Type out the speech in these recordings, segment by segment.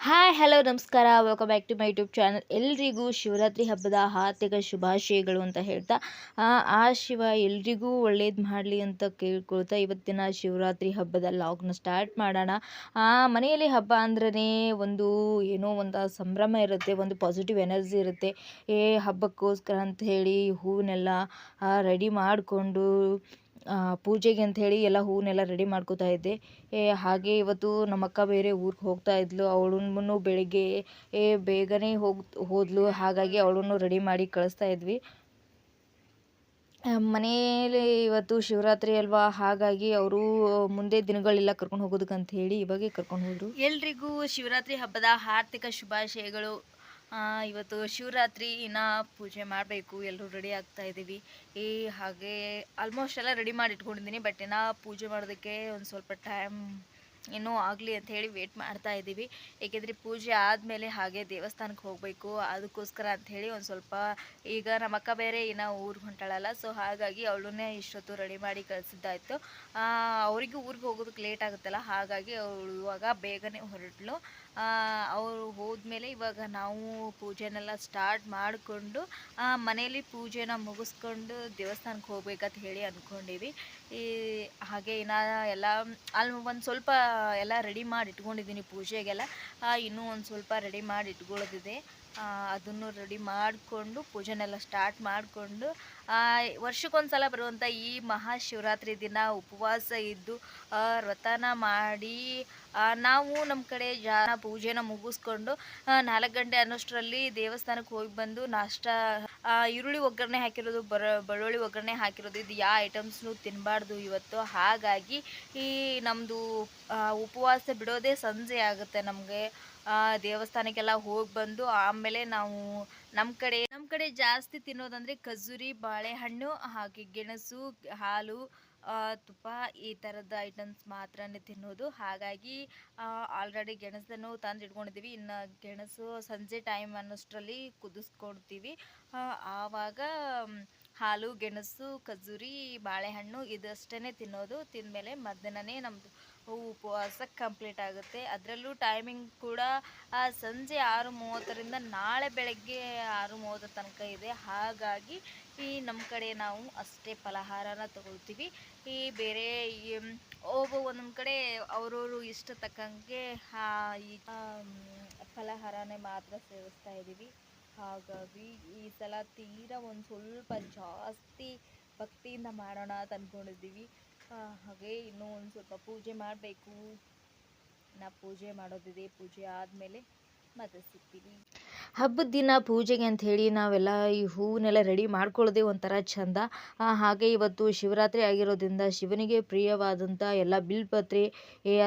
Hi, hello, ನಮಸ್ಕಾರ. Welcome back to my YouTube channel ಎಲ್ರಿಗೂ ಶಿವರಾತ್ರಿ ಹಬ್ಬದ ಹಾರ್ದಿಕ ಶುಭಾಶಯಗಳು ಅಂತ ಹೇಳ್ತಾ, ಆ ಶಿವ ಎಲ್ರಿಗೂ ಒಳ್ಳೇದು ಮಾಡಲಿ ಅಂತ ಕೇಳ್ಕೊಳ್ತಾ ಇವತ್ತಿನ ಶಿವರಾತ್ರಿ ಹಬ್ಬದ ಲಾಗ್ನ ಸ್ಟಾರ್ಟ್ ಮಾಡೋಣ. ಮನೆಯಲ್ಲಿ ಹಬ್ಬ ಅಂದ್ರೇ ಒಂದು ಏನೋ ಒಂದು ಸಂಭ್ರಮ ಇರುತ್ತೆ, ಒಂದು ಪಾಸಿಟಿವ್ ಎನರ್ಜಿ ಇರುತ್ತೆ. ಏ, ಹಬ್ಬಕ್ಕೋಸ್ಕರ ಅಂತ ಹೇಳಿ ಹೂವನ್ನೆಲ್ಲ ರೆಡಿ ಮಾಡಿಕೊಂಡು ಪೂಜೆಗೆ ಅಂತ ಹೇಳಿ ಎಲ್ಲ ಹೂವನ್ನೆಲ್ಲ ರೆಡಿ ಮಾಡ್ಕೋತಾ ಇದ್ದೆ. ಏ, ಹಾಗೆ ಇವತ್ತು ನಮ್ಮ ಅಕ್ಕ ಬೇರೆ ಊರಿಗೆ ಹೋಗ್ತಾ ಇದ್ಲು. ಅವಳನ್ನು ಬೆಳಗ್ಗೆ, ಏ, ಬೇಗನೆ ಹೋಗ್, ಹೋದ್ಲು. ಹಾಗಾಗಿ ಅವಳನ್ನು ರೆಡಿ ಮಾಡಿ ಕಳಿಸ್ತಾ ಇದ್ವಿ. ಮನೆಯಲ್ಲಿ ಇವತ್ತು ಶಿವರಾತ್ರಿ ಅಲ್ವಾ? ಹಾಗಾಗಿ ಅವರು ಮುಂದೆ ದಿನಗಳೆಲ್ಲ ಕರ್ಕೊಂಡು ಹೋಗೋದಕ್ಕಂತ ಹೇಳಿ ಇವಾಗೆ ಕರ್ಕೊಂಡು ಹೋದರು. ಎಲ್ರಿಗೂ ಶಿವರಾತ್ರಿ ಹಬ್ಬದ ಆರ್ಥಿಕ ಶುಭಾಶಯಗಳು. ಇವತ್ತು ಶಿವರಾತ್ರಿ ಇನ್ನ ಪೂಜೆ ಮಾಡಬೇಕು, ಎಲ್ಲರೂ ರೆಡಿ ಆಗ್ತಾ ಇದ್ದೀವಿ. ಈ ಹಾಗೆ ಆಲ್ಮೋಸ್ಟ್ ಎಲ್ಲ ರೆಡಿ ಮಾಡಿ ಇಟ್ಕೊಂಡಿದ್ದೀನಿ ಬಟ್ ಇನ್ನ ಪೂಜೆ ಮಾಡೋದಕ್ಕೆ ಒಂದು ಸ್ವಲ್ಪ ಟೈಮ್ ಇನ್ನೂ ಆಗಲಿ ಅಂತ ಹೇಳಿ ವೇಟ್ ಮಾಡ್ತಾ ಇದ್ದೀವಿ. ಏಕೆಂದರೆ ಪೂಜೆ ಆದಮೇಲೆ ಹಾಗೆ ದೇವಸ್ಥಾನಕ್ಕೆ ಹೋಗಬೇಕು. ಅದಕ್ಕೋಸ್ಕರ ಅಂತ ಹೇಳಿ ಒಂದು ಸ್ವಲ್ಪ ಈಗ ನಮ್ಮ ಅಕ್ಕ ಬೇರೆ ಇನ್ನು ಊರಿಗೆ ಹೊಂಟಾಳಲ್ಲ. ಸೊ ಹಾಗಾಗಿ ಅವಳನ್ನೇ ಇಷ್ಟೊತ್ತು ರೆಡಿ ಮಾಡಿ ಕಳಿಸಿದ್ದಾಯಿತು. ಅವರಿಗೂ ಊರಿಗೆ ಹೋಗೋದಕ್ಕೆ ಲೇಟ್ ಆಗುತ್ತಲ್ಲ. ಹಾಗಾಗಿ ಅವಳು ಇವಾಗ ಬೇಗನೆ ಹೊರಟಳು ಅವರು ಹೋದ್ಮೇಲೆ ಇವಾಗ ನಾವು ಪೂಜೆನೆಲ್ಲ ಸ್ಟಾರ್ಟ್ ಮಾಡಿಕೊಂಡು ಮನೆಯಲ್ಲಿ ಪೂಜೆನ ಮುಗಿಸ್ಕೊಂಡು ದೇವಸ್ಥಾನಕ್ಕೆ ಹೋಗ್ಬೇಕಂತ ಹೇಳಿ ಅಂದ್ಕೊಂಡೀವಿ ಈ ಹಾಗೆ ಇನ್ನು ಎಲ್ಲ, ಅಲ್ಲಿ ಒಂದು ಸ್ವಲ್ಪ ಎಲ್ಲ ರೆಡಿ ಮಾಡಿ ಇಟ್ಕೊಂಡಿದ್ದೀನಿ ಪೂಜೆಗೆಲ್ಲ. ಇನ್ನೂ ಒಂದು ಸ್ವಲ್ಪ ರೆಡಿ ಮಾಡಿ ಇಟ್ಕೊಳ್ಳೋದಿದೆ ಅದನ್ನು ರೆಡಿ ಮಾಡಿಕೊಂಡು ಪೂಜೆನೆಲ್ಲ ಸ್ಟಾರ್ಟ್ ಮಾಡಿಕೊಂಡು ವರ್ಷಕ್ಕೊಂದು ಸಲ ಬರುವಂಥ ಈ ಮಹಾಶಿವರಾತ್ರಿ ದಿನ ಉಪವಾಸ ಇದ್ದು ವ್ರತನ ಮಾಡಿ ನಾವು ನಮ್ಮ ಕಡೆ ಜಾ, ಪೂಜೆನ ಮುಗಿಸ್ಕೊಂಡು ನಾಲ್ಕು ಗಂಟೆ ಅನ್ನೋಷ್ಟರಲ್ಲಿ ದೇವಸ್ಥಾನಕ್ಕೆ ಹೋಗಿ ಬಂದು ನಾಷ್ಟ ಈರುಳ್ಳಿ ಒಗ್ಗರಣೆ ಹಾಕಿರೋದು, ಬರ, ಬೆಳ್ಳುಳ್ಳಿ ಒಗ್ಗರಣೆ ಹಾಕಿರೋದು, ಇದು ಯಾವ ಐಟಮ್ಸ್ನು ತಿನ್ನಬಾರ್ದು ಇವತ್ತು. ಹಾಗಾಗಿ ಈ ನಮ್ಮದು ಉಪವಾಸ ಬಿಡೋದೇ ಸಂಜೆ ಆಗುತ್ತೆ ನಮಗೆ. ದೇವಸ್ಥಾನಕ್ಕೆಲ್ಲ ಹೋಗಿ ಬಂದು ಆಮೇಲೆ ನಾವು ನಮ್ಮ ಕಡೆ ನಮ್ಮ ಕಡೆ ಜಾಸ್ತಿ ತಿನ್ನೋದಂದರೆ ಖಜೂರಿ, ಬಾಳೆಹಣ್ಣು, ಹಾಗೆ ಗೆಣಸು, ಹಾಲು ತುಪ್ಪ ಈ ಥರದ ಐಟಮ್ಸ್ ಮಾತ್ರನೇ ತಿನ್ನೋದು. ಹಾಗಾಗಿ ಆಲ್ರೆಡಿ ಗೆಣಸನ್ನು ತಂದು ಇಟ್ಕೊಂಡಿದ್ದೀವಿ ಇನ್ನು ಗೆಣಸು ಸಂಜೆ ಟೈಮ್ ಅನ್ನೋಷ್ಟರಲ್ಲಿ ಕುದಿಸ್ಕೊಡ್ತೀವಿ. ಆವಾಗ ಹಾಲು, ಗೆಣಸು, ಖಜೂರಿ, ಬಾಳೆಹಣ್ಣು ಇದಷ್ಟೇ ತಿನ್ನೋದು. ತಿಂದಮೇಲೆ ಮಧ್ಯಾಹ್ನನೇ ನಮ್ಮದು ಉಪವಾಸ ಕಂಪ್ಲೀಟ್ ಆಗುತ್ತೆ. ಅದರಲ್ಲೂ ಟೈಮಿಂಗ್ ಕೂಡ ಸಂಜೆ ಆರು ಮೂವತ್ತರಿಂದ ನಾಳೆ ಬೆಳಗ್ಗೆ ಆರು ಮೂವತ್ತರ ತನಕ ಇದೆ. ಹಾಗಾಗಿ ಈ ನಮ್ಮ ಕಡೆ ನಾವು ಅಷ್ಟೇ ಫಲಹಾರನ ತಗೊಳ್ತೀವಿ. ಈ ಬೇರೆ ಒಬ್ಬ ಒಂದೊಂದು ಕಡೆ ಅವರವರು ಇಷ್ಟ ತಕ್ಕಂಗೆ ಈ ಫಲಹಾರನೇ ಮಾತ್ರ ಸೇವಿಸ್ತಾ ಇದ್ದೀವಿ. ಹಾಗಾಗಿ ಈ ಸಲ ತೀರಾ ಒಂದು ಸ್ವಲ್ಪ ಜಾಸ್ತಿ ಭಕ್ತಿಯಿಂದ ಮಾಡೋಣ ಅಂತ ಅಂದ್ಕೊಂಡಿದ್ದೀವಿ ಹಾಗೆ ಇನ್ನೂ ಒಂದು ಸ್ವಲ್ಪ ಪೂಜೆ ಮಾಡಬೇಕು. ನಾ ಪೂಜೆ ಮಾಡೋದಿದೆ ಪೂಜೆ ಆದಮೇಲೆ ಮತ್ತೆ ಹಬ್ಬದ ದಿನ ಪೂಜೆಗೆ ಅಂತ ಹೇಳಿ ನಾವೆಲ್ಲ ಈ ಹೂವನ್ನೆಲ್ಲ ರೆಡಿ ಮಾಡ್ಕೊಳ್ಳೋದೇ ಒಂಥರ ಚಂದ ಹಾಗೆ ಇವತ್ತು ಶಿವರಾತ್ರಿ ಆಗಿರೋದ್ರಿಂದ ಶಿವನಿಗೆ ಪ್ರಿಯವಾದಂಥ ಎಲ್ಲ ಬಿಲ್ಪತ್ರೆ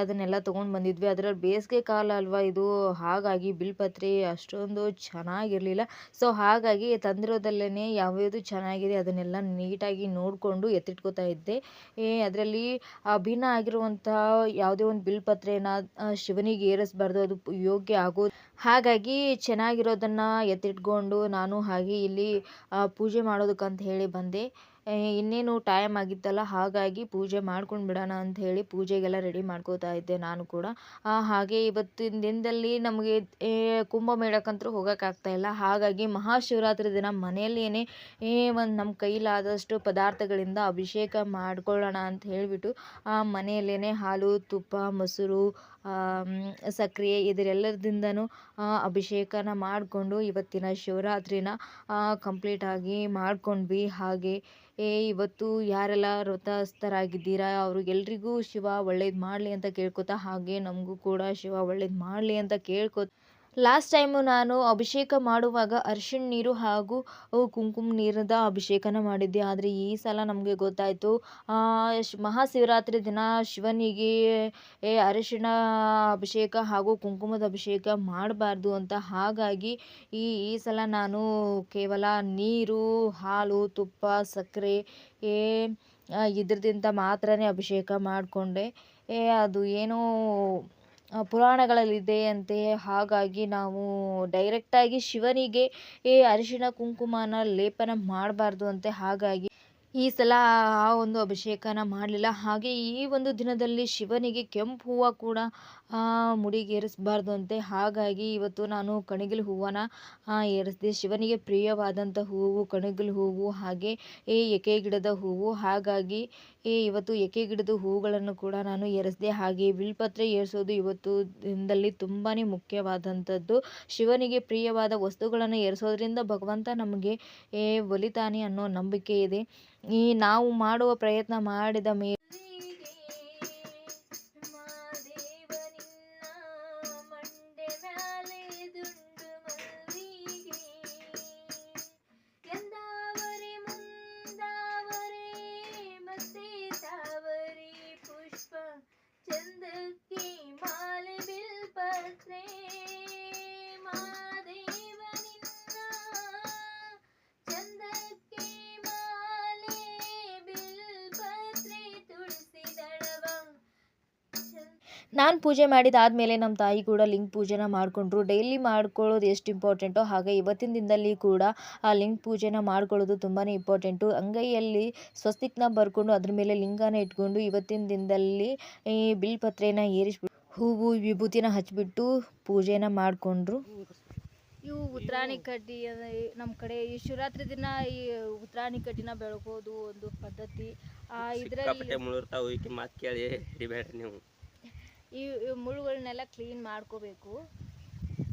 ಅದನ್ನೆಲ್ಲ ತೊಗೊಂಡು ಬಂದಿದ್ವಿ. ಅದರಲ್ಲಿ ಬೇಸಿಗೆ ಕಾಲ ಅಲ್ವಾ ಇದು? ಹಾಗಾಗಿ ಬಿಲ್ಪತ್ರೆ ಅಷ್ಟೊಂದು ಚೆನ್ನಾಗಿರಲಿಲ್ಲ. ಸೊ, ಹಾಗಾಗಿ ತಂದಿರೋದಲ್ಲೇ ಯಾವ್ಯಾವುದು ಚೆನ್ನಾಗಿದೆ ಅದನ್ನೆಲ್ಲ ನೀಟಾಗಿ ನೋಡಿಕೊಂಡು ಎತ್ತಿಟ್ಕೋತಾ ಇದ್ದೆ. ಏ, ಅದರಲ್ಲಿ ಅಭಿನ್ನ ಆಗಿರುವಂಥ ಯಾವುದೇ ಒಂದು ಬಿಲ್ಪತ್ರೆನ ಶಿವನಿಗೆ ಏರಿಸ್ಬಾರ್ದು, ಅದು ಯೋಗ್ಯ ಆಗೋದು ಹಾಗಾಗಿ ಚೆನ್ನಾಗಿರೋದನ್ನು ಎತ್ತಿಟ್ಕೊಂಡು ನಾನು ಹಾಗೆ ಇಲ್ಲಿ ಪೂಜೆ ಮಾಡೋದಕ್ಕಂತ ಹೇಳಿ ಬಂದೆ. ಇನ್ನೇನು ಟೈಮ್ ಆಗಿತ್ತಲ್ಲ, ಹಾಗಾಗಿ ಪೂಜೆ ಮಾಡ್ಕೊಂಡು ಬಿಡೋಣ ಅಂತ ಹೇಳಿ ಪೂಜೆಗೆಲ್ಲ ರೆಡಿ ಮಾಡ್ಕೋತಾ ಇದ್ದೆ ನಾನು ಕೂಡ. ಹಾಗೆ ಇವತ್ತಿನ ದಿನದಲ್ಲಿ ನಮಗೆ ಕುಂಭಮೇಳಕ್ಕಂತೂ ಹೋಗೋಕ್ಕಾಗ್ತಾ ಇಲ್ಲ. ಹಾಗಾಗಿ ಮಹಾಶಿವರಾತ್ರಿ ದಿನ ಮನೆಯಲ್ಲೇ ಒಂದು ನಮ್ಮ ಕೈಲಾದಷ್ಟು ಪದಾರ್ಥಗಳಿಂದ ಅಭಿಷೇಕ ಮಾಡ್ಕೊಳ್ಳೋಣ ಅಂತ ಹೇಳಿಬಿಟ್ಟು ಮನೆಯಲ್ಲೇ ಹಾಲು, ತುಪ್ಪ, ಮೊಸರು ಸಕ್ಕರೆ ಇದರೆಲ್ಲದಿಂದನೂ ಅಭಿಷೇಕನ ಮಾಡಿಕೊಂಡು ಇವತ್ತಿನ ಶಿವರಾತ್ರಿನ ಕಂಪ್ಲೀಟಾಗಿ ಮಾಡ್ಕೊಂಡ್ವಿ. ಹಾಗೆ ಇವತ್ತು ಯಾರೆಲ್ಲ ವ್ರತಸ್ಥರಾಗಿದ್ದೀರಾ ಅವ್ರಿಗೆಲ್ರಿಗೂ ಶಿವ ಒಳ್ಳೇದು ಮಾಡಲಿ ಅಂತ ಕೇಳ್ಕೊತಾ, ಹಾಗೆ ನಮಗೂ ಕೂಡ ಶಿವ ಒಳ್ಳೇದು ಮಾಡಲಿ ಅಂತ ಕೇಳ್ಕೊ ಲಾಸ್ಟ್ ಟೈಮು ನಾನು ಅಭಿಷೇಕ ಮಾಡುವಾಗ ಅರಿಶಿಣ ನೀರು ಹಾಗೂ ಕುಂಕುಮ ನೀರಿನ ಅಭಿಷೇಕನ ಮಾಡಿದ್ದೆ. ಆದರೆ ಈ ಸಲ ನಮಗೆ ಗೊತ್ತಾಯಿತು ಮಹಾಶಿವರಾತ್ರಿ ದಿನ ಶಿವನಿಗೆ ಅರಿಶಿಣ ಅಭಿಷೇಕ ಹಾಗೂ ಕುಂಕುಮದ ಅಭಿಷೇಕ ಮಾಡಬಾರ್ದು ಅಂತ. ಹಾಗಾಗಿ ಈ ಈ ಸಲ ನಾನು ಕೇವಲ ನೀರು, ಹಾಲು, ತುಪ್ಪ, ಸಕ್ಕರೆ ಇದ್ರದಿಂದ ಮಾತ್ರನೇ ಅಭಿಷೇಕ ಮಾಡಿಕೊಂಡೆ. ಅದು ಏನೋ ಪುರಾಣಗಳಲ್ಲಿದೆಯಂತೆ ಹಾಗಾಗಿ ನಾವು ಡೈರೆಕ್ಟಾಗಿ ಶಿವನಿಗೆ ಈ ಅರಿಶಿಣ ಕುಂಕುಮನ ಲೇಪನ ಮಾಡಬಾರ್ದು ಅಂತೆ. ಹಾಗಾಗಿ ಈ ಸಲ ಆ ಒಂದು ಅಭಿಷೇಕನ ಮಾಡಲಿಲ್ಲ. ಹಾಗೆ ಈ ಒಂದು ದಿನದಲ್ಲಿ ಶಿವನಿಗೆ ಕೆಂಪು ಹೂವು ಕೂಡ ಮುಡಿಗೆ ಏರಿಸಬಾರ್ದು ಅಂತೆ. ಹಾಗಾಗಿ ಇವತ್ತು ನಾನು ಕಣಗಿಲ್ ಹೂವನ್ನ ಏರಿಸಿದೆ. ಶಿವನಿಗೆ ಪ್ರಿಯವಾದಂಥ ಹೂವು ಕಣಗಿಲ್ ಹೂವು, ಹಾಗೆ ಈ ಎಕೆ ಗಿಡದ ಹೂವು. ಹಾಗಾಗಿ ಇವತ್ತು ಎಕೆ ಗಿಡದ ಹೂವುಗಳನ್ನು ಕೂಡ ನಾನು ಏರಿಸಿದೆ. ಹಾಗೆ ಬಿಲ್ಪತ್ರೆ ಏರಿಸೋದು ಇವತ್ತು ದಿನದಲ್ಲಿ ತುಂಬಾ ಮುಖ್ಯವಾದಂಥದ್ದು ಶಿವನಿಗೆ ಪ್ರಿಯವಾದ ವಸ್ತುಗಳನ್ನು ಏರಿಸೋದ್ರಿಂದ ಭಗವಂತ ನಮಗೆ, ಏ, ಒಲಿತಾನೆ ಅನ್ನೋ ನಂಬಿಕೆ ಇದೆ. ಈ ನಾವು ಮಾಡುವ ಪ್ರಯತ್ನ ಮಾಡಿದ ಮೇಲೆ ನಾನು ಪೂಜೆ ಮಾಡಿದಾದಮೇಲೆ ನಮ್ಮ ತಾಯಿ ಕೂಡ ಲಿಂಗ ಪೂಜೆನ ಮಾಡಿಕೊಂಡ್ರು. ಡೈಲಿ ಮಾಡ್ಕೊಳ್ಳೋದು ಎಷ್ಟು ಇಂಪಾರ್ಟೆಂಟೋ ಹಾಗೆ ಇವತ್ತಿನ ದಿನದಲ್ಲಿ ಕೂಡ ಆ ಲಿಂಗ ಪೂಜೆನ ಮಾಡ್ಕೊಳ್ಳೋದು ತುಂಬಾ ಇಂಪಾರ್ಟೆಂಟು ಅಂಗೈಯಲ್ಲಿ ಸ್ವಸ್ತಿಕ್ನ ಬರ್ಕೊಂಡು ಅದ್ರ ಮೇಲೆ ಲಿಂಗನ ಇಟ್ಕೊಂಡು ಇವತ್ತಿನ ದಿನದಲ್ಲಿ ಈ ಬಿಲ್ಪತ್ರೆನ ಏರಿಸ್ಬಿಟ್ಟು ಹೂವು ವಿಭೂತಿನ ಹಚ್ಚಿಬಿಟ್ಟು ಪೂಜೆನ ಮಾಡಿಕೊಂಡ್ರು. ಇವು ಉತ್ತರಾಣಿ ಕಡ್ಡಿ ನಮ್ಮ ಕಡೆ ಈ ಶಿವರಾತ್ರಿ ದಿನ ಈ ಉತ್ತರಾಣಿ ಕಡ್ಡಿನ ಬೆಳಗೋದು ಒಂದು ಪದ್ಧತಿ. ಇದರಲ್ಲಿ ಮಾತು ಕೇಳಿ ಹಿಡಿಬೇಡ್ರಿ ನೀವು. ಈ ಮುಳ್ಳುಗಳನ್ನೆಲ್ಲ ಕ್ಲೀನ್ ಮಾಡ್ಕೋಬೇಕು.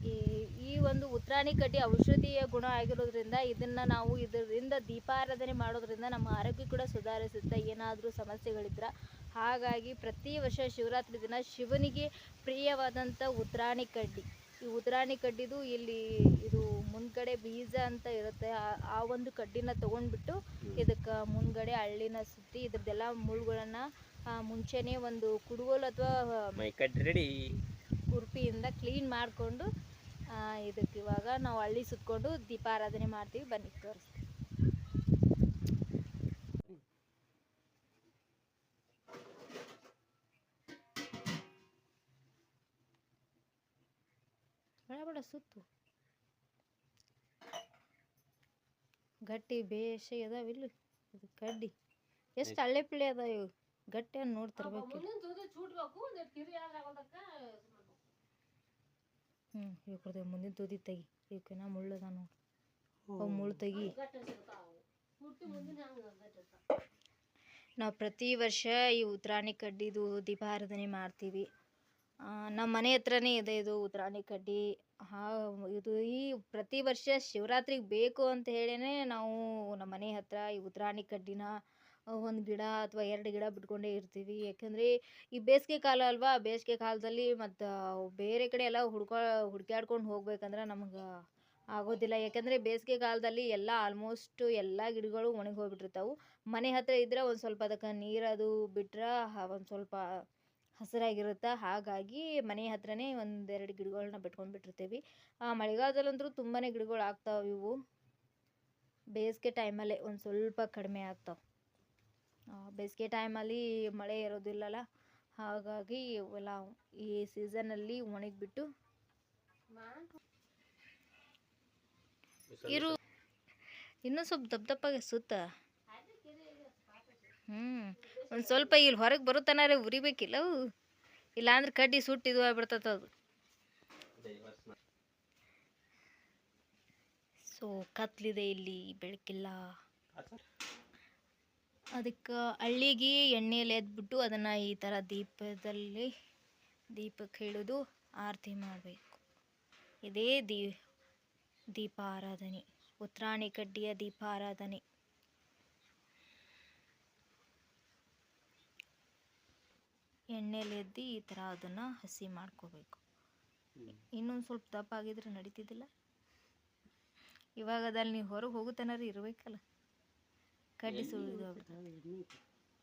ಈ ಈ ಒಂದು ಉತ್ರಾಣಿ ಕಡ್ಡಿ ಔಷಧೀಯ ಗುಣ ಆಗಿರೋದ್ರಿಂದ ಇದನ್ನು ನಾವು ಇದರಿಂದ ದೀಪಾರಾಧನೆ ಮಾಡೋದ್ರಿಂದ ನಮ್ಮ ಆರೋಗ್ಯ ಕೂಡ ಸುಧಾರಿಸುತ್ತೆ. ಏನಾದರೂ ಸಮಸ್ಯೆಗಳಿದ್ರೆ ಹಾಗಾಗಿ ಪ್ರತಿ ವರ್ಷ ಶಿವರಾತ್ರಿ ದಿನ ಶಿವನಿಗೆ ಪ್ರಿಯವಾದಂಥ ಉತ್ರಾಣಿ ಕಡ್ಡಿ. ಈ ಉತ್ರಾಣಿ ಕಡ್ಡಿದು ಇಲ್ಲಿ ಇದು ಮುಂದ್ಗಡೆ ಬೀಜ ಅಂತ ಇರುತ್ತೆ. ಆ- ಆ ಒಂದು ಕಡ್ಡಿನ ತಗೊಂಡ್ಬಿಟ್ಟು ಇದಕ್ಕೆ ಮುಂದ್ಗಡೆ ಹಳ್ಳಿನ ಸುತ್ತಿ ಇದ್ರದ್ದೆಲ್ಲ ಮುಳ್ಳುಗಳನ್ನು ಮುಂಚೆನೇ ಒಂದು ಕುಡುಗೋಲು ಅಥವಾ ರೆಡಿ ಕುರ್ಪಿಯಿಂದ ಕ್ಲೀನ್ ಮಾಡಿಕೊಂಡು ಇದಕ್ಕೆ ಇವಾಗ ನಾವು ಹಳ್ಳಿ ಸುತ್ಕೊಂಡು ದೀಪಾರಾಧನೆ ಮಾಡ್ತೀವಿ. ಬನ್ನಿ ತೋರಿಸ್ತೀವಿ ಬೇಡ ಸುತ್ತು. ಗಟ್ಟಿ ಬೇಷ ಅದಾವಿಲ್ಲ ಇದು ಕಡ್ಡಿ. ಎಷ್ಟು ಹಳ್ಳೆ ಪಿಳ್ಳೆ ಅದಾವ ಇವು? ಗಟ್ಟಿ ಅಂತ ನೋಡಿ ತರಬೇಕು ಹ್ಞೂ ಇವ್ರದ್ದು ಮುಂದಿನ ತುದಿ ತೆಗಿ. ಇವಕ್ಕಿನ್ನ ಮುಳ್ಳದ ನೋಡಿ. ಅವು ಮುಳ್ಳು ತೆಗಿ. ನಾವು ಪ್ರತಿ ವರ್ಷ ಈ ಉತ್ತರಾಣಿ ಕಡ್ಡಿದು ದೀಪಾರಾಧನೆ ಮಾಡ್ತೀವಿ. ನಮ್ಮ ಮನೆ ಹತ್ರನೇ ಇದೆ ಇದು ಉತ್ರಾಣಿ ಕಡ್ಡಿ. ಹಾ ಇದು ಈ ಪ್ರತಿ ವರ್ಷ ಶಿವರಾತ್ರಿಗೆ ಬೇಕು ಅಂತ ಹೇಳಿನೇ ನಾವು ನಮ್ಮ ಮನೆ ಹತ್ರ ಈ ಉತ್ತರಾಣಿ ಕಡ್ಡಿನ ಒಂದು ಗಿಡ ಅಥವಾ ಎರಡು ಗಿಡ ಬಿಟ್ಕೊಂಡೇ ಇರ್ತೀವಿ. ಯಾಕಂದರೆ ಈ ಬೇಸಿಗೆ ಕಾಲ ಅಲ್ವಾ? ಬೇಸಿಗೆ ಕಾಲದಲ್ಲಿ ಮತ್ತು ಬೇರೆ ಕಡೆ ಎಲ್ಲ ಹುಡ್ಕೊ, ಹುಡ್ಕ್ಯಾಡ್ಕೊಂಡು ಹೋಗ್ಬೇಕಂದ್ರೆ ನಮ್ಗೆ ಆಗೋದಿಲ್ಲ. ಯಾಕಂದರೆ ಬೇಸಿಗೆ ಕಾಲದಲ್ಲಿ ಎಲ್ಲ ಆಲ್ಮೋಸ್ಟ್ ಎಲ್ಲ ಗಿಡಗಳು ಒಣಗಿ ಹೋಗ್ಬಿಟ್ಟಿರ್ತಾವೆ. ಮನೆ ಹತ್ರ ಇದ್ರೆ ಒಂದು ಸ್ವಲ್ಪ ಅದಕ್ಕೆ ನೀರದು ಬಿಟ್ರೆ ಒಂದು ಸ್ವಲ್ಪ ಹಸಿರಾಗಿರುತ್ತೆ? ಹಾಗಾಗಿ ಮನೆ ಹತ್ರನೇ ಒಂದೆರಡು ಗಿಡಗಳನ್ನ ಬಿಟ್ಕೊಂಡು ಬಿಟ್ಟಿರ್ತೀವಿ. ಮಳೆಗಾಲದಲ್ಲಂತೂ ತುಂಬಾ ಗಿಡಗಳು ಆಗ್ತಾವೆ ಇವು. ಬೇಸಿಗೆ ಟೈಮಲ್ಲೇ ಒಂದು ಸ್ವಲ್ಪ ಕಡಿಮೆ ಆಗ್ತಾವೆ. ಬೇಸಿಗೆ ಟೈಮಲ್ಲಿ ಮಳೆ ಇರೋದಿಲ್ಲಲ್ಲ ಹಾಗಾಗಿ ಇವೆಲ್ಲ ಈ ಸೀಸನಲ್ಲಿ ಒಣಗಿಬಿಟ್ಟು ಇರು. ಇನ್ನೂ ಸ್ವಲ್ಪ ದಪ್ಪ ದಪ್ಪಗೆ ಸುತ್ತ. ಹ್ಞೂ ಒಂದು ಸ್ವಲ್ಪ ಇಲ್ಲಿ ಹೊರಗೆ ಬರುತ್ತನಾರೆ ಉರಿಬೇಕಿಲ್ಲ ಅವು. ಇಲ್ಲಾಂದ್ರೆ ಕಡ್ಡಿ ಸುಟ್ಟು ಇದು ಆಗ್ಬಿಡ್ತದ ಅದು. ಸೊ ಕತ್ಲಿದೆ ಇಲ್ಲಿ ಬೆಳಕಿಲ್ಲ. ಅದಕ್ಕೆ ಹಳ್ಳಿಗೆ ಎಣ್ಣೆಯಲ್ಲಿ ಎದ್ಬಿಟ್ಟು ಅದನ್ನು ಈ ಥರ ದೀಪದಲ್ಲಿ ದೀಪಕ್ಕೆ ಹಿಡಿದು ಆರತಿ ಮಾಡಬೇಕು. ಇದೇ ದೀ ದೀಪ ಆರಾಧನೆ ಉತ್ತರಾಣಿ ಕಡ್ಡಿಯ ದೀಪಾರಾಧನೆ. ಎಣ್ಣೆಯಲ್ಲಿ ಎದ್ದು ಈ ಥರ ಅದನ್ನು ಹಸಿ ಮಾಡ್ಕೋಬೇಕು. ಇನ್ನೊಂದು ಸ್ವಲ್ಪ ದಪ್ಪ ಆಗಿದ್ರೆ ನಡೀತಿದ್ದಿಲ್ಲ. ಇವಾಗ ಅದಲ್ಲಿ ನೀವು ಹೊರಗೆ ಹೋಗುತ್ತನಾರು ಇರಬೇಕಲ್ಲ. ಕಡ್ಡಿ ಸುಳಿದು ಆಗ್ಬಿಡ್ತದೆ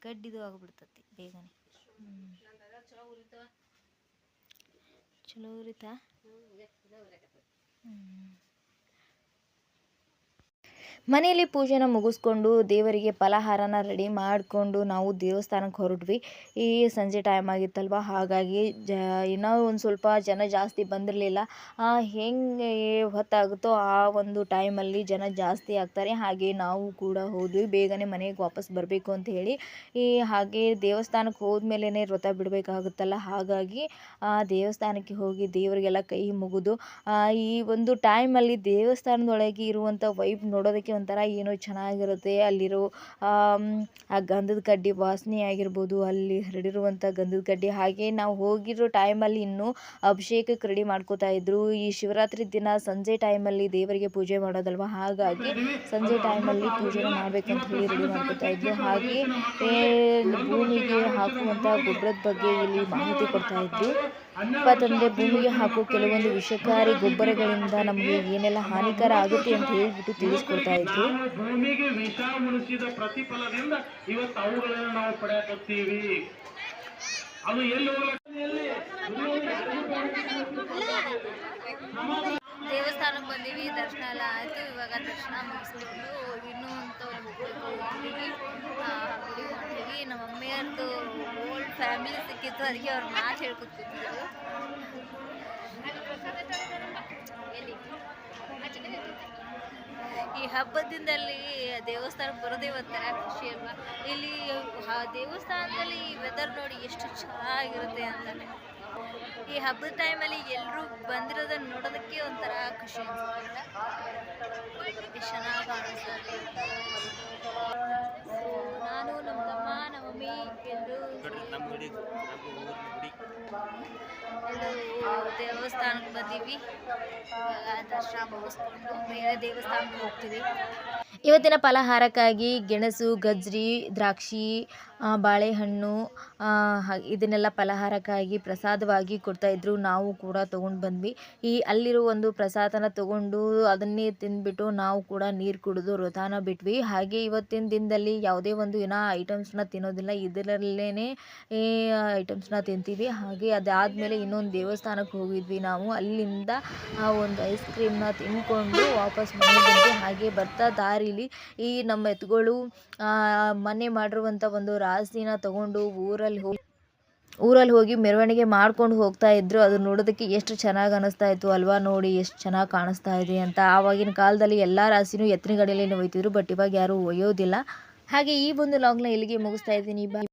ಕಡ್ಡಿದು ಆಗ್ಬಿಡ್ತತಿ ಬೇಗನೆ. ಚಲೋ ಉರಿತಾ ಹ್ಮ್. ಮನೆಯಲ್ಲಿ ಪೂಜೆನ ಮುಗಿಸ್ಕೊಂಡು ದೇವರಿಗೆ ಫಲಹಾರನ ರೆಡಿ ಮಾಡಿಕೊಂಡು ನಾವು ದೇವಸ್ಥಾನಕ್ಕೆ ಹೊರಟ್ವಿ. ಈ ಸಂಜೆ ಟೈಮ್ ಆಗಿತ್ತಲ್ವ? ಹಾಗಾಗಿ ಜ ಇನ್ನೂ ಒಂದು ಸ್ವಲ್ಪ ಜನ ಜಾಸ್ತಿ ಬಂದಿರಲಿಲ್ಲ. ಹೆಂಗೆ ಹೊತ್ತಾಗುತ್ತೋ ಆ ಒಂದು ಟೈಮಲ್ಲಿ ಜನ ಜಾಸ್ತಿ ಆಗ್ತಾರೆ. ಹಾಗೆ ನಾವು ಕೂಡ ಹೋದ್ವಿ. ಬೇಗನೆ ಮನೆಗೆ ವಾಪಸ್ ಬರಬೇಕು ಅಂತ ಹೇಳಿ. ಈ ಹಾಗೆ ದೇವಸ್ಥಾನಕ್ಕೆ ಹೋದ್ಮೇಲೆ ವ್ರತ ಬಿಡಬೇಕಾಗುತ್ತಲ್ಲ? ಹಾಗಾಗಿ ಆ ದೇವಸ್ಥಾನಕ್ಕೆ ಹೋಗಿ ದೇವರಿಗೆಲ್ಲ ಕೈ ಮುಗಿದು ಈ ಒಂದು ಟೈಮಲ್ಲಿ ದೇವಸ್ಥಾನದೊಳಗೆ ಇರುವಂಥ ವೈಬ್ ನೋಡೋದಕ್ಕೆ ಒಂಥರ ಏನೋ ಚೆನ್ನಾಗಿರುತ್ತೆ. ಅಲ್ಲಿರೋ ಆ ಗಂಧದ ಕಡ್ಡಿ ವಾಸನೆ ಆಗಿರ್ಬೋದು, ಅಲ್ಲಿ ಹರಡಿರುವಂಥ ಗಂಧದ ಕಡ್ಡಿ ಹಾಗೆ ನಾವು ಹೋಗಿರೋ ಟೈಮಲ್ಲಿ ಇನ್ನೂ ಅಭಿಷೇಕಕ್ಕೆ ರೆಡಿ ಮಾಡ್ಕೋತಾ ಇದ್ರು. ಈ ಶಿವರಾತ್ರಿ ದಿನ ಸಂಜೆ ಟೈಮಲ್ಲಿ ದೇವರಿಗೆ ಪೂಜೆ ಮಾಡೋದಲ್ವ? ಹಾಗಾಗಿ ಸಂಜೆ ಟೈಮಲ್ಲಿ ಪೂಜೆ ಮಾಡ್ಬೇಕಂತ ಹೇಳಿ ರೆಡಿ ಮಾಡ್ಕೋತಾ ಇದ್ರು ಹಾಗೆ ಭೂಮಿಗೆ ಹಾಕುವಂಥ ಗೊಬ್ಬರದ ಬಗ್ಗೆ ಇಲ್ಲಿ ಮಾಹಿತಿ ಕೊಡ್ತಾ ಇದ್ರು ಇಪ್ಪತ್ತಂದರೆ ಭೂಮಿಗೆ ಹಾಕೋ ಕೆಲವೊಂದು ವಿಷಕಾರಿ ಗೊಬ್ಬರಗಳಿಂದ ನಮಗೆ ಏನೆಲ್ಲ ಹಾನಿಕರ ಆಗುತ್ತೆ ಅಂತ ಹೇಳ್ಬಿಟ್ಟು ತಿಳಿಸ್ಕೊಡ್ತಾ ಇದ್ರು. ಭೂಮಿಗೆ ವಿಷ ಉಣಿಸಿದ ಪ್ರತಿಫಲದಿಂದ ಇವತ್ತು ಅವುಗಳನ್ನು ನಾವು ಪಡೆಯಕತ್ತೀವಿ ಅದು ಎಲ್ಲಿ ದೇವಸ್ಥಾನಕ್ಕೆ ಬಂದೀವಿ ದರ್ಶನ ಎಲ್ಲ ಆಯಿತು. ಇವಾಗ ದರ್ಶನ ಮುಗಿಸ್ಕೊಂಡು ಇನ್ನೂ ಅಂತ ಹೋಗ್ಬೇಕು ಹೋಗ್ತೀವಿ ಗುಡಿ ಹೊಂಟೀವಿ ನಮ್ಮ ಮಮ್ಮಿಯವ್ರದ್ದು ಓಲ್ಡ್ ಫ್ಯಾಮಿಲಿ ಸಿಕ್ಕಿತ್ತು ಅದಕ್ಕೆ ಅವ್ರ ಮಾತು ಹೇಳ್ಕೊತಿದ್ರು. ಈ ಹಬ್ಬದಿಂದಲ್ಲಿ ದೇವಸ್ಥಾನಕ್ಕೆ ಬರೋದೇ ಒಂಥರ ಖುಷಿ ಅಲ್ವಾ? ಇಲ್ಲಿ ಆ ದೇವಸ್ಥಾನದಲ್ಲಿ ವೆದರ್ ನೋಡಿ ಎಷ್ಟು ಚೆನ್ನಾಗಿರುತ್ತೆ ಅಂತಾನೆ. ಈ ಹಬ್ಬದ ಟೈಮಲ್ಲಿ ಎಲ್ಲರೂ ಬಂದಿರೋದನ್ನ ನೋಡೋದಕ್ಕೆ ಒಂಥರ ಖುಷಿ ಅನ್ಸುತ್ತೆ. ಚೆನ್ನಾಗಿ ತಮ್ಮ ನಮ್ಮ ನಮ್ಮ ಗುಡಿ ನಮ್ಮ ಊರಿನ ಗುಡಿ. ಎಲ್ಲರೂ ದೇವಸ್ಥಾನಕ್ಕೆ ಬಂದೀವಿ. ಇವಾಗ ದರ್ಶನ ಮುಗಿಸ್ಕೊಂಡು ಬೇರೆ ದೇವಸ್ಥಾನಕ್ಕೆ ಹೋಗ್ತೀವಿ. ಇವತ್ತಿನ ಫಲಹಾರಕ್ಕಾಗಿ ಗೆಣಸು, ಗಜ್ರಿ, ದ್ರಾಕ್ಷಿ ಬಾಳೆಹಣ್ಣು ಇದನ್ನೆಲ್ಲ ಫಲಹಾರಕ್ಕಾಗಿ ಪ್ರಸಾದವಾಗಿ ಕೊಡ್ತಾಯಿದ್ರು ನಾವು ಕೂಡ ತೊಗೊಂಡು ಬಂದ್ವಿ. ಈ ಅಲ್ಲಿರೋ ಒಂದು ಪ್ರಸಾದನ ತೊಗೊಂಡು ಅದನ್ನೇ ತಿಂದ್ಬಿಟ್ಟು ನಾವು ಕೂಡ ನೀರು ಕುಡಿದು ವ್ರತಾನ ಬಿಟ್ವಿ. ಹಾಗೆ ಇವತ್ತಿನ ದಿನದಲ್ಲಿ ಯಾವುದೇ ಒಂದು ಏನೋ ಐಟಮ್ಸ್ನ ತಿನ್ನೋದಿಲ್ಲ. ಇದರಲ್ಲೇ ಈ ಐಟಮ್ಸ್ನ ತಿಂತೀವಿ. ಹಾಗೆ ಅದಾದಮೇಲೆ ಇನ್ನೊಂದು ದೇವಸ್ಥಾನಕ್ಕೆ ಹೋಗಿದ್ವಿ ನಾವು. ಅಲ್ಲಿಂದ ಒಂದು ಐಸ್ ಕ್ರೀಮ್ನ ತಿನ್ಕೊಂಡು ವಾಪಸ್ ಮನೆಗೆ ಬಂದ್ವಿ ಹಾಗೆ ಬರ್ತಾ ದಾರಿಲಿ ಈ ನಮ್ಮ ಎತ್ತುಗಳು ಮನೆ ಮಾಡಿರುವಂಥ ಒಂದು ರಾಸಿನ ತಗೊಂಡು ಊರಲ್ಲಿ ಹೋಗಿ ಊರಲ್ಲಿ ಹೋಗಿ ಮೆರವಣಿಗೆ ಮಾಡ್ಕೊಂಡು ಹೋಗ್ತಾ ಇದ್ರು. ಅದು ನೋಡೋದಕ್ಕೆ ಎಷ್ಟು ಚೆನ್ನಾಗಿ ಅನಿಸ್ತಾ ಇತ್ತು ಅಲ್ವಾ ನೋಡಿ, ಎಷ್ಟು ಚೆನ್ನಾಗಿ ಕಾಣಿಸ್ತಾ ಇದೆ ಅಂತ. ಆವಾಗಿನ ಕಾಲದಲ್ಲಿ ಎಲ್ಲ ರಾಸಿನೂ ಎತ್ತಿನ ಗಡಿಯಲ್ಲಿ ಒಯ್ತಿದ್ರು, ಬಟ್ ಇವಾಗ ಯಾರೂ ಒಯ್ಯೋದಿಲ್ಲ. ಹಾಗೆ ಈ ಒಂದು ಲಾಗ್ನ ಇಲ್ಲಿಗೆ ಮುಗಿಸ್ತಾ ಇದ್ದೀನಿ.